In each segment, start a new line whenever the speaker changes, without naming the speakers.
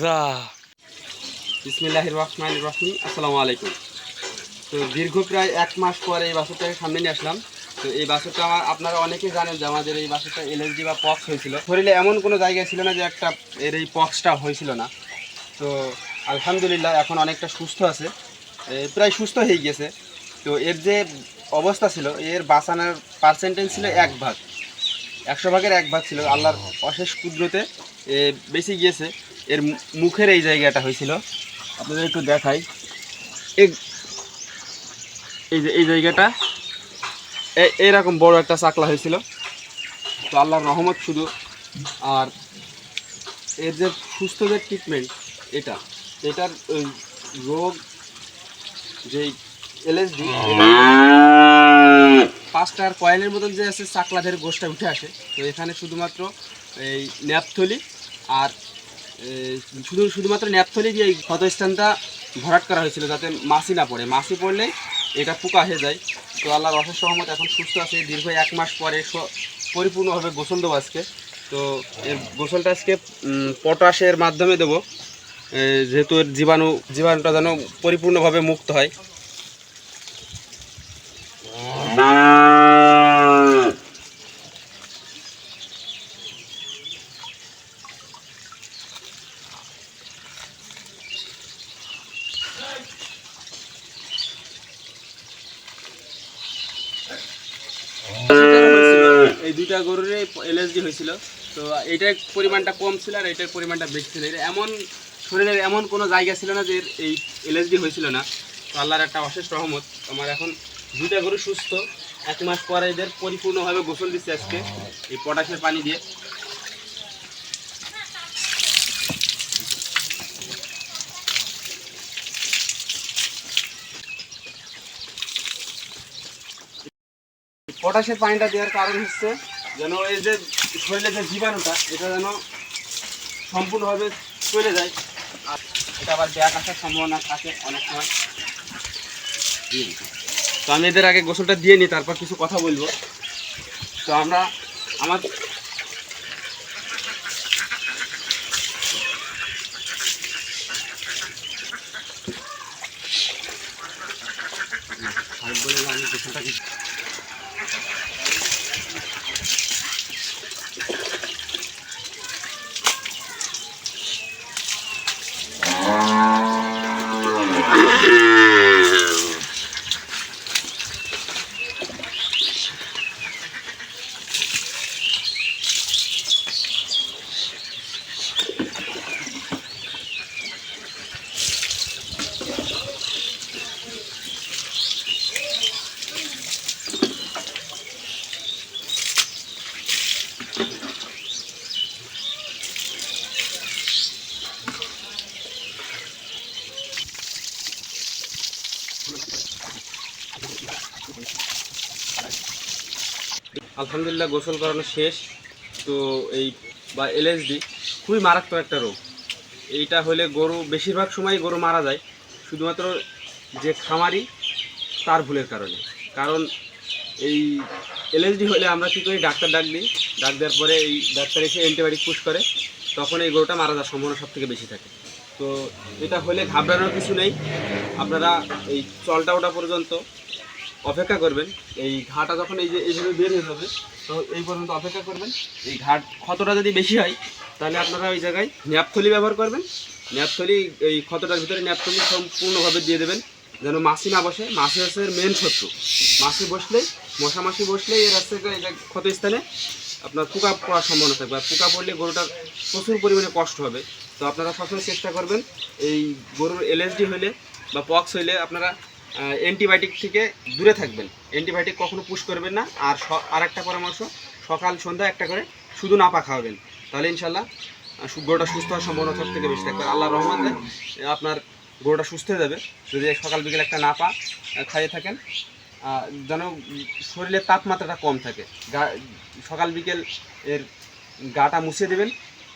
যা
আলাইকুম তো দীর্ঘ প্রায় এক মাস পরে এই বাছুরটাকে সামনে নিয়ে আসলাম। তো এই বাছুরটা আমার, আপনারা অনেকেই জানেন যে আমাদের এই বাছুরটা এলএসডি বা পক্স হয়েছিল। শরীরে এমন কোনো জায়গায় ছিল না যে একটা এর এই পক্সটা হয়েছিল না। তো আলহামদুলিল্লাহ এখন অনেকটা সুস্থ আছে। প্রায় সুস্থ হয়ে গেছে তো এর যে অবস্থা ছিল, এর বাঁচানোর পার্সেন্টেজ ছিল এক ভাগ। একশো ভাগের এক ভাগ ছিল। আল্লাহর অশেষ কুদরতে বেশি গিয়েছে। এর মুখের এই জায়গাটা হয়েছিল। আপনাদের একটু দেখাই। এই- যে, এই জায়গাটা এইরকম বড় একটা চাকলা হয়েছিল। তো আল্লাহর রহমত শুধু। আর এর যে সুস্থ যে ট্রিটমেন্ট এটা, এটার রোগ যেই এলএসডি পাঁচটার কয়েলের মতন যে আছে, চাকলাদের গোষ্ঠটা উঠে আসে। তো এখানে শুধুমাত্র এই ন্যাপথলি আর শুধু, শুধুমাত্র ন্যাপথলি দিয়ে এই ক্ষতস্থানটা ভরাট করা হয়েছিল, যাতে মাছি না পড়ে। মাছি পড়লে এটা পোকা হয়ে যায়। তো আল্লাহর অশেষ সহমত, এখন সুস্থ আছে। দীর্ঘ এক মাস পরে পরিপূর্ণভাবে গোসল দেবো আজকে। তো এর গোসলটা আজকে পটাশের মাধ্যমে দেবো। যেহেতু জীবাণু, জীবাণুটা যেন পরিপূর্ণভাবে মুক্ত হয় এই দুইটা গরুর এলএসডি হয়েছিল। তো এটার পরিমাণটা কম ছিল আর এটার পরিমাণটা বেশি ছিল। এটা এমন শরীরের এমন কোনো জায়গা ছিল না যে এই এলএসডি হয়েছিল না। তো আল্লাহর একটা অশেষ রহমত। আমার এখন দুটা গরু সুস্থ। এক মাস পরে এদের পরিপূর্ণভাবে গোসল দিচ্ছে আজকে এই পটাশের পানি দিয়ে। পটাশের পানিটা দেওয়ার কারণ হচ্ছে যেন এই যে শরীরে যে জীবাণুটা এটা যেন সম্পূর্ণভাবে চলে যায় আর এটা আবার ব্যাগ আসার সম্ভাবনা থাকে অনেক সময় তো আমি এদের আগে গোসলটা দিয়ে নিই তারপর কিছু কথা বলব তো আমরা আমার আমি গোসলটা Yeah. আলহামদুলিল্লাহ গোসল করানো শেষ। তো এই বা এলএসডি খুবই মারাত্মক একটা রোগ। এইটা হলে গরু, বেশিরভাগ সময় গরু মারা যায়। শুধুমাত্র যে খামারি, তার ভুলের কারণে। কারণ এই এলএসডি হলে আমরা কী করি, ডাক্তার ডাক দিই। ডাক দেওয়ার পরে এই ডাক্তার এসে অ্যান্টিবায়োটিক পুশ করে। তখন এই গরুটা মারা যাওয়ার সম্ভাবনা সব থেকে বেশি থাকে। তো এটা হলে ঘাবড়ানোর কিছু নেই। আপনারা এই চলটা ওটা পর্যন্ত অপেক্ষা করবেন। এই ঘাটা যখন এই যে এইভাবে বের হয়ে যাবে, তো এই পর্যন্ত অপেক্ষা করবেন। এই ঘাট ক্ষতটা যদি বেশি হয়, তাহলে আপনারা ওই জায়গায় ন্যাপথলি ব্যবহার করবেন। ন্যাপথলি এই ক্ষতটার ভিতরে ন্যাপথলি সম্পূর্ণভাবে দিয়ে দেবেন। যেন মাছি না বসে। মাছি হচ্ছে মেন শত্রু। মাছি বসলেই মশা মাছি বসলেই এর হচ্ছে ক্ষতস্থানে আপনার পোকা পড়ার সম্ভাবনা থাকবে। আর পোকা পড়লে গরুটার প্রচুর পরিমাণে কষ্ট হবে। তো আপনারা সবসময় চেষ্টা করবেন। এই গরুর এলএসডি হলে বা পক্স হইলে আপনারা অ্যান্টিবায়োটিক থেকে দূরে থাকবেন। অ্যান্টিবায়োটিক কখনো পুশ করবেন না। আর আর একটা পরামর্শ, সকাল সন্ধ্যা একটা করে শুধু নাপা খাওয়াবেন। তাহলে ইনশাল্লাহ গরুটা সুস্থ হওয়ার সম্ভাবনা সব থেকে বেশি থাকবে। আল্লাহ রহমতে আপনার গরুটা সুস্থ হয়ে যাবে। যদি সকাল বিকেল একটা নাপা খাইয়ে থাকেন যেন শরীরের তাপমাত্রাটা কম থাকে। গা, সকাল বিকেল এর গাটা মুছে দেবেন।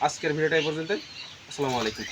আজকের ভিডিওটা এই পর্যন্ত আসসালামু আলাইকুম।